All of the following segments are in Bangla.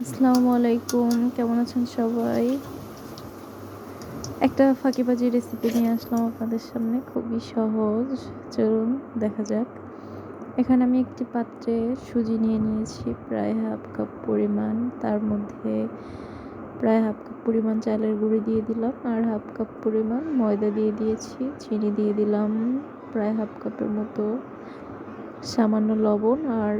আসসালামু আলাইকুম। কেমন আছেন সবাই? একটা ফাঁকিবাজি রেসিপি নিয়ে আসলাম আপনাদের সামনে, খুবই সহজ। চলুন, দেখা যাক। এখানে আমি একটি পাত্রে সুজি নিয়ে নিয়েছি, প্রায় হাফ কাপ পরিমাণ। তার মধ্যে প্রায় হাফ কাপ পরিমাণ চালের গুঁড়ি দিয়ে দিলাম আর হাফ কাপ পরিমাণ ময়দা দিয়ে দিয়েছি, চিনি দিয়ে দিলাম। প্রায় হাফ কাপের মতো সামান্য লবণ আর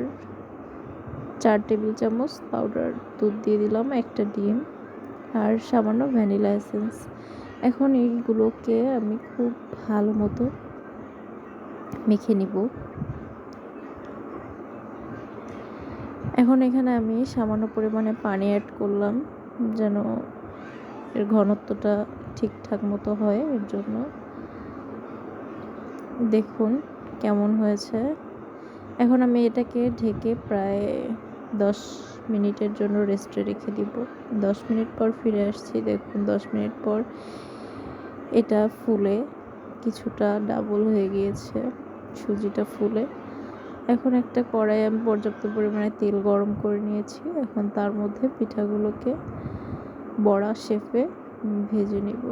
চার টেবিল চামচ পাউডার দুধ দিয়ে দিলাম, একটা ডিম আর সামান্য ভ্যানিলা এসেন্স। এখন এইগুলোকে আমি খুব ভালো মতো মেখে নিব। এখন এখানে আমি সামান্য পরিমাণে পানি অ্যাড করলাম যেন এর ঘনত্বটা ঠিকঠাক মতো হয়, এর জন্য। দেখুন কেমন হয়েছে। এখন আমি এটাকে ঢেকে প্রায় দশ মিনিটের জন্য রেস্টে রেখে দিব। দশ মিনিট পর ফিরে আসছি, দেখুন দশ মিনিট পর এটা ফুলে, কিছুটা ডাবল হয়ে গিয়েছে, সুজিটা ফুলে। এখন একটা কড়াই আমি পর্যাপ্ত পরিমাণে তেল গরম করে নিয়েছি। এখন তার মধ্যে পিঠাগুলোকে বড়া শেপে ভেজে নিব।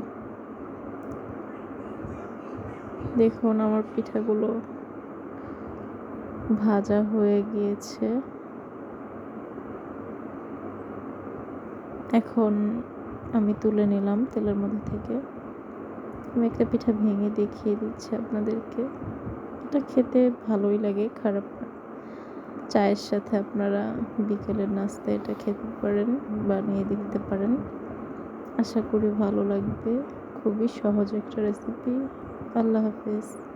দেখুন আমার পিঠাগুলো ভাজা হয়ে গিয়েছে। এখন আমি তুলে নিলাম তেলের মধ্যে থেকে। আমি একটা পিঠা ভেঙে দেখিয়ে দিচ্ছি আপনাদেরকে। এটা খেতে ভালোই লাগে, খারাপ না। চায়ের সাথে আপনারা বিকেলের নাস্তা এটা খেতে পারেন, বানিয়ে দেখতে পারেন। আশা করি ভালো লাগবে। খুবই সহজ একটা রেসিপি আল্লাহ হাফেজ।